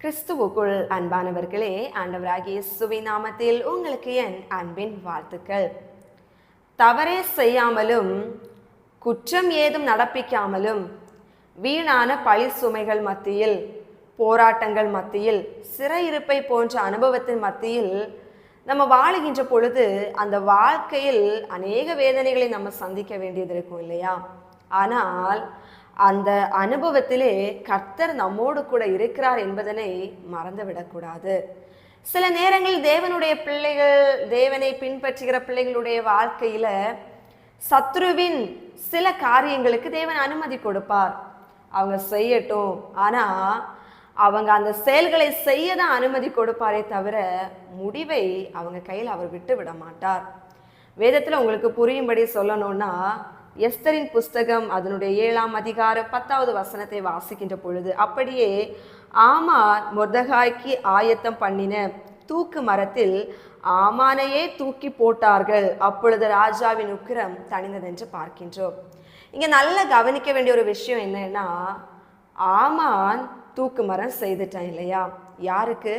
கிறிஸ்துவுக்குள் அன்பானவர்களே ஆண்டவராகிய இயேசுவின் நாமத்தில் உங்களுக்கு என் அன்பின் வாழ்த்துக்கள். தவறே செய்யாமலும் குற்றம் ஏதும் நடப்பிக்காமலும் வீணான பழி சுமைகள் மத்தியில் போராட்டங்கள் மத்தியில் சிறையிருப்பை போன்ற அனுபவத்தின் மத்தியில் நம்ம வாழுகின்ற பொழுது அந்த வாழ்க்கையில் அநேக வேதனைகளை நம்ம சந்திக்க வேண்டியது இருக்கும் இல்லையா? ஆனால் அந்த அனுபவத்திலே கர்த்தர் நம்மோடு கூட இருக்கிறார் என்பதனை மறந்துவிடக்கூடாது. சில நேரங்களில் தேவனுடைய பிள்ளைகள் தேவனை பின்பற்றுகிற பிள்ளைகளுடைய வாழ்க்கையில சத்ருவின் சில காரியங்களுக்கு தேவன் அனுமதி கொடுப்பார். அவங்க செய்யட்டும். ஆனா அவங்க அந்த செயல்களை செய்ய தான் அனுமதி கொடுப்பாரே தவிர முடிவை அவங்க கையில் அவர் விட்டு விட மாட்டார். வேதத்தில் உங்களுக்கு புரியும்படி சொல்லணும்னா எஸ்தரின் புஸ்தகம் அதனுடைய ஏழாம் அதிகாரம் பத்தாவது வசனத்தை வாசிக்கின்ற பொழுது அப்படியே ஆமார் மொர்தகாய்க்கு ஆயத்தம் பண்ணின தூக்கு மரத்தில் ஆமானையே தூக்கி போட்டார்கள். அப்பொழுது ராஜாவின் உக்கிரம் தனிந்ததென்று பார்க்கின்றோம். இங்கே நல்லா கவனிக்க வேண்டிய ஒரு விஷயம் என்னன்னா ஆமான் தூக்கு மரம் செய்துட்டான் இல்லையா? யாருக்கு?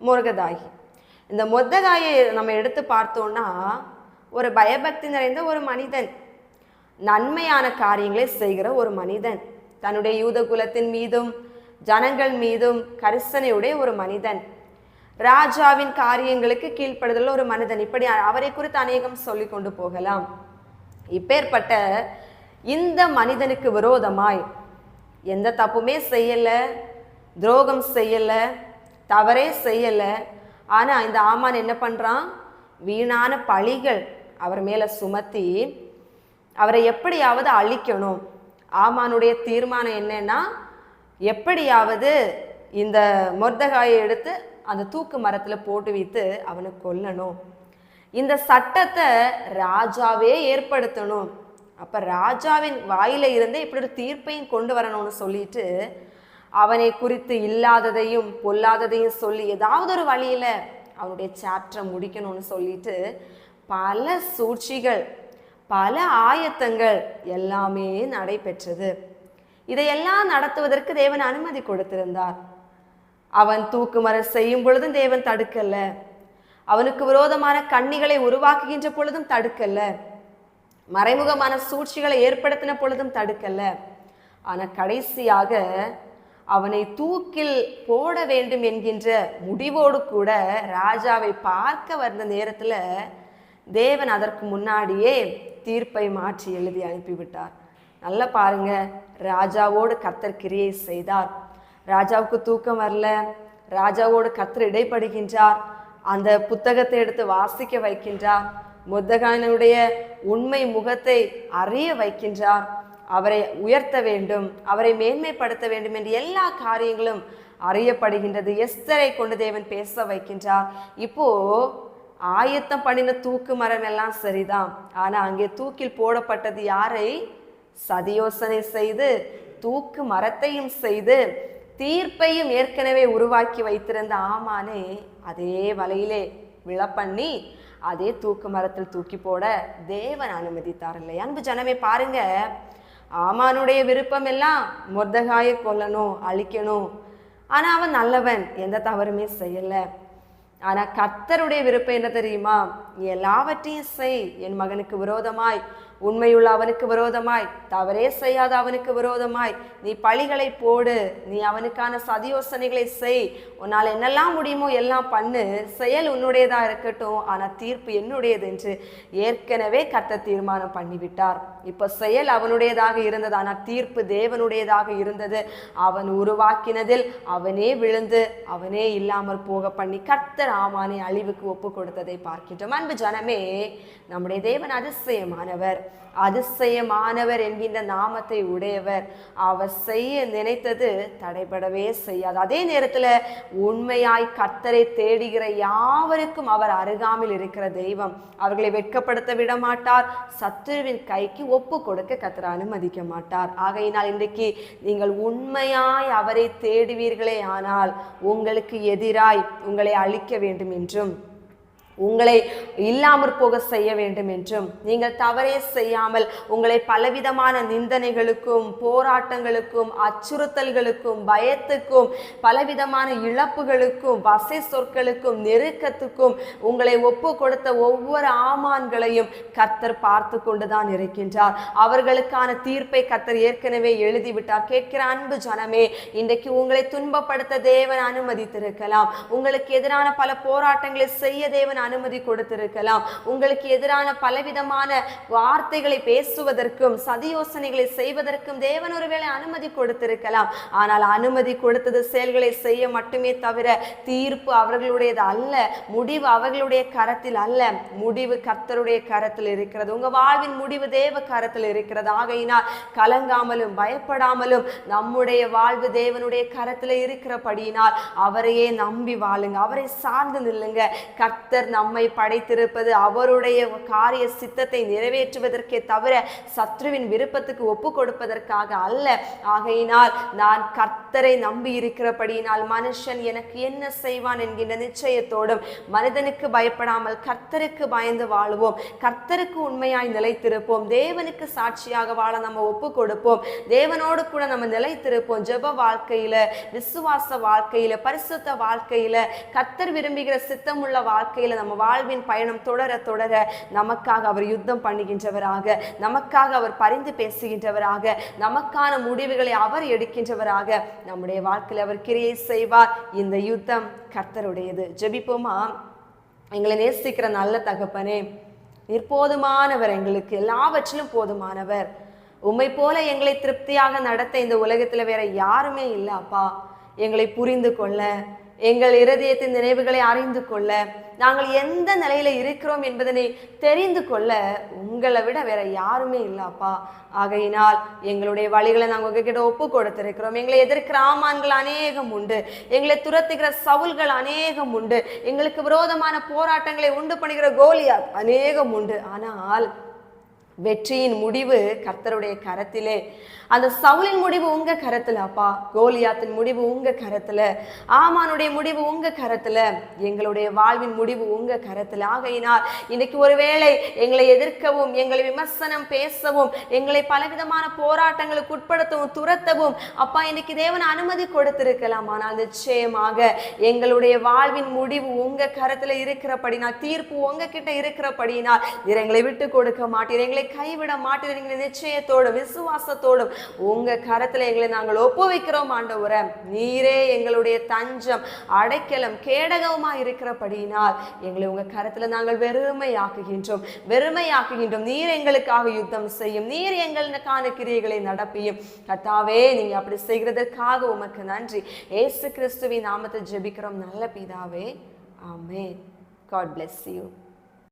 முருகதாகி இந்த முர்தகாயை நம்ம எடுத்து பார்த்தோம்னா ஒரு பயபக்தி நிறைந்த ஒரு மனிதன் நன்மையான காரியங்களை செய்கிற ஒரு மனிதன். தன்னுடைய யூத குலத்தின் மீதும் ஜனங்கள் மீதும் கரிசனையுடைய ஒரு மனிதன். ராஜாவின் காரியங்களுக்கு கீழ்ப்படுதல் ஒரு மனிதன். இப்படி அவரை குறித்து அநேகம் சொல்லி கொண்டு போகலாம். இப்பேற்பட்ட இந்த மனிதனுக்கு விரோதமாய் எந்த தப்புமே செய்யலை துரோகம் செய்யலை தவறே செய்யலை. ஆனால் இந்த ஆமான் என்ன பண்ணுறான் வீணான பழிகள் அவர் மேலே சுமத்தி அவரை எப்படியாவது அழிக்கணும். ஆமானுடைய தீர்மானம் என்னன்னா எப்படியாவது இந்த மொர்தகாயை எடுத்து அந்த தூக்கு மரத்தில் போட்டு வைத்து அவனை கொல்லணும். இந்த சட்டத்தை ராஜாவே ஏற்படுத்தணும். அப்போ ராஜாவின் வாயில இருந்தே இப்படி ஒரு தீர்ப்பையும் கொண்டு வரணும்னு சொல்லிட்டு அவனை குறித்து இல்லாததையும் பொல்லாததையும் சொல்லி ஏதாவது ஒரு வழியில் அவனுடைய சாப்டரை முடிக்கணும்னு சொல்லிட்டு பல சூழ்ச்சிகள் பல ஆயத்தங்கள் எல்லாமே நடைபெற்றது. இதையெல்லாம் நடத்துவதற்கு தேவன் அனுமதி கொடுத்திருந்தார். அவன் தூக்குமரம் செய்யும் பொழுதும் தேவன் தடுக்கல. அவனுக்கு விரோதமான கண்ணிகளை உருவாக்குகின்ற பொழுதும் தடுக்கல. மறைமுகமான சூழ்ச்சிகளை ஏற்படுத்தின பொழுதும் தடுக்கல. ஆனால் கடைசியாக அவனை தூக்கில் போட வேண்டும் என்கின்ற முடிவோடு கூட ராஜாவை பார்க்க வந்த நேரத்தில் தேவன் அதற்கு முன்னாடியே தீர்ப்பை மாற்றி எழுதி அனுப்பிவிட்டார். நல்லா பாருங்க ராஜாவோடு கத்தர் கிரியை செய்தார். ராஜாவுக்கு தூக்கம் வரல. ராஜாவோடு கத்தர் இடைப்படுகின்றார். அந்த புத்தகத்தை எடுத்து வாசிக்க வைக்கின்றார். முத்தகானுடைய உண்மை முகத்தை அறிய வைக்கின்றார். அவரை உயர்த்த வேண்டும் அவரை மேன்மைப்படுத்த வேண்டும் என்று எல்லா காரியங்களும் அறியப்படுகின்றது. எஸ்தரை கொண்டு தேவன் பேச வைக்கின்றார். இப்போ ஆயத்தம் பண்ணின தூக்கு மரம் எல்லாம் சரிதான். ஆனால் அங்கே தூக்கில் போடப்பட்டது யாரை? சதியோசனை செய்து தூக்கு மரத்தையும் செய்து தீர்ப்பையும் ஏற்கனவே உருவாக்கி வைத்திருந்த ஆமானே அதே வலையிலே விழப்பண்ணி அதே தூக்கு மரத்தில் தூக்கி போட தேவன் அனுமதித்தார் இல்லை அன்பு ஜனமே பாருங்க. ஆமானுடைய விருப்பம் எல்லாம் முர்தகாயை கொல்லணும் அழிக்கணும். ஆனால் அவன் நல்லவன் எந்த தவறுமே செய்யலை. ஆனால் கர்த்தருடைய விருப்பம் என்ன தெரியுமா? எல்லாவற்றையும் செய். என் மகனுக்கு விரோதமாய். உண்மையுள்ள அவனுக்கு விரோதமாய் தவறே செய்யாத அவனுக்கு விரோதமாய் நீ பழிகளை போடு நீ அவனுக்கான சதியோசனைகளை செய் உன்னால் என்னெல்லாம் முடியுமோ எல்லாம் பண்ணு செயல் உன்னுடையதாக இருக்கட்டும் ஆனால் தீர்ப்பு என்னுடையது என்று ஏற்கனவே கத்த தீர்மானம் பண்ணிவிட்டார். இப்போ செயல் அவனுடையதாக இருந்தது ஆனால் தீர்ப்பு தேவனுடையதாக இருந்தது. அவன் உருவாக்கினதில் அவனே விழுந்து அவனே இல்லாமல் போக பண்ணி கர்த்தர் ஆமானை அழிவுக்கு ஒப்பு கொடுத்ததை பார்க்கின்றோம். அன்பு ஜனமே நம்முடைய தேவன் அதிசயமானவர். அதிசயமானவர் என்கின்ற நாமத்தை உடையவர். அவர் செய்ய நினைத்தது தடைபடவே செய்யாது. அதே நேரத்தில் உண்மையாய் கத்தரை தேடுகிற யாவருக்கும் அவர் அருகாமல் இருக்கிற தெய்வம். அவர்களை வெட்கப்படுத்த விட மாட்டார் சத்துருவின் கைக்கு ஒப்பு கொடுக்க கர்த்தர் அனுமதிக்க மாட்டார். ஆகையினால் இன்றைக்கு நீங்கள் உண்மையாய் அவரை தேடுவீர்களே ஆனால் உங்களுக்கு எதிராய் உங்களை அழிக்க வேண்டும் என்றும் உங்களை இல்லாமற் போக செய்ய வேண்டும் என்றும் நீங்கள் தவறே செய்யாமல் உங்களை பலவிதமான நிந்தனைகளுக்கும் போராட்டங்களுக்கும் அச்சுறுத்தல்களுக்கும் பயத்துக்கும் பலவிதமான இழப்புகளுக்கும் வசை சொற்களுக்கும் நெருக்கத்துக்கும் உங்களை ஒப்பு கொடுத்த ஒவ்வொரு ஆமான்களையும் கர்த்தர் பார்த்து கொண்டுதான் இருக்கின்றார். அவர்களுக்கான தீர்ப்பை கர்த்தர் ஏற்கனவே எழுதிவிட்டார். கேட்கிற அன்பு ஜனமே இன்றைக்கு உங்களை துன்பப்படுத்த தேவன் அனுமதித்திருக்கலாம். உங்களுக்கு எதிரான பல போராட்டங்களை செய்ய தேவன் அனுமதி கொடுத்திருக்கலாம். உங்களுக்கு எதிரான பலவிதமான வார்த்தைகளை பேசுவதற்கும் சதியோசனைகளை செய்வதற்கும் தேவன் ஒருவேளை அனுமதி கொடுத்திருக்கலாம். ஆனால் அனுமதி கொடுத்தது செயல்களை செய்ய மட்டுமே தவிர தீர்ப்பு அவர்களுடையது அல்ல முடிவு அவர்களுடைய கரத்தில் அல்ல. முடிவு கர்த்தருடைய கரத்தில் இருக்கிறது. உங்க வாழ்வின் முடிவு தேவ கரத்தில் இருக்கிறது. ஆகையினால் கலங்காமலும் பயப்படாமலும் நம்முடைய வாழ்வு தேவனுடைய கரத்தில் இருக்கிறபடியினால் அவரையே நம்பி வாழுங்க. அவரை சார்ந்து நில்லுங்க. கர்த்தர் நம்மை படைத்திருப்பது அவருடைய காரிய சித்தத்தை நிறைவேற்றுவதற்கே தவிர சத்ருவின் விருப்பத்துக்கு ஒப்பு கொடுப்பதற்காக அல்ல. ஆகையினால் நான் கர்த்தரை நம்பி இருக்கிறபடியினால் மனுஷன் எனக்கு என்ன செய்வான் என்கின்ற நிச்சயத்தோடும் மனிதனுக்கு பயப்படாமல் கர்த்தருக்கு பயந்து வாழுவோம். கர்த்தருக்கு உண்மையாய் நிலைத்திருப்போம். தேவனுக்கு சாட்சியாக வாழ நம்ம ஒப்பு கொடுப்போம். தேவனோடு கூட நம்ம நிலைத்திருப்போம். ஜெப வாழ்க்கையில விசுவாச வாழ்க்கையில பரிசுத்த வாழ்க்கையில கர்த்தர் விரும்புகிற சித்தமுள்ள வாழ்க்கையில நம்ம வாழ்வின் பயணம் தொடர தொடர நமக்காக அவர் யுத்தம் பண்ணுகின்றவராக நமக்காக அவர் பரிந்து பேசுகின்றவராக நமக்கான முடிவுகளை அவர் எடுக்கின்றவராக நம்முடைய வாழ்க்கையில் அவர் கிரியை செய்வார். இந்த யுத்தம் கர்த்தருடையது. ஜெபிப்போமா? எங்களை நேசிக்கிற நல்ல தகப்பனே நீர் போதுமானவர் எங்களுக்கு எல்லாவற்றிலும் போதுமானவர். உம்மை போல எங்களை திருப்தியாக நடத்த இந்த உலகத்தில் வேற யாருமே இல்லை அப்பா. எங்களை புரிந்து கொள்ள எங்கள் இருதயத்தின் நினைவுகளை அறிந்து கொள்ள நாங்கள் எந்த நிலையில இருக்கிறோம் என்பதனை தெரிந்து கொள்ள உங்களை விட வேற யாருமே இல்லப்பா. ஆகையினால் எங்களுடைய வழிகளை நாங்கள் உங்ககிட்ட ஒப்பு கொடுத்திருக்கிறோம். எங்களை எதிர்க்கிற ஆமான்கள் அநேகம் உண்டு. எங்களை துரத்துகிற சவுல்கள் அநேகம் உண்டு. எங்களுக்கு விரோதமான போராட்டங்களை உண்டு பண்ணுகிற கோலியா அநேகம் உண்டு. ஆனால் வெற்றியின் முடிவு கர்த்தருடைய கரத்திலே. அந்த சவுலின் முடிவு உங்க கரத்துல அப்பா. கோலியாத்தின் முடிவு உங்க கரத்துல. ஆமானுடைய முடிவு உங்க கரத்துல. எங்களுடைய வாழ்வின் முடிவு உங்க கரத்துல. ஆகையினால் இன்னைக்கு ஒருவேளை எங்களை எதிர்க்கவும் எங்களை விமர்சனம் பேசவும் எங்களை பலவிதமான போராட்டங்களுக்கு உட்படுத்தவும் துரத்தவும் அப்பா இன்னைக்கு தேவன் அனுமதி கொடுத்திருக்கலாம். ஆனால் நிச்சயமாக எங்களுடைய வாழ்வின் முடிவு உங்க கரத்துல இருக்கிறபடினால் தீர்ப்பு உங்ககிட்ட இருக்கிறபடினால் எங்களை விட்டு கொடுக்க மாட்டீர். எங்களை கைவிட மாட்டீர். எங்களை நிச்சயத்தோடும் விசுவாசத்தோடும் உங்கள் கரத்தில் எங்களை நாங்கள் ஒப்புவிக்கிறோம் ஆண்டவரே. நீரே எங்களுடைய தஞ்சம் அடைக்கலம் கேடகமாக இருக்கிறபடியினால் எங்களை உங்கள் கரத்தில் நாங்கள் வெறுமையாக்குகின்றோம். வெறுமையாக்குகின்றோம். நீர் எங்களுக்காக யுத்தம் செய்யும். நீர் எங்களுக்கான கிரியைகளை நடப்பியும். கத்தாவே நீங்கள் அப்படி செய்கிறதற்காக உமக்கு நன்றி. ஏசு கிறிஸ்துவின் நாமத்தை ஜெபிக்கிறோம். நல்ல பிதாவே. ஆமே காட் பிளெஸ் யூ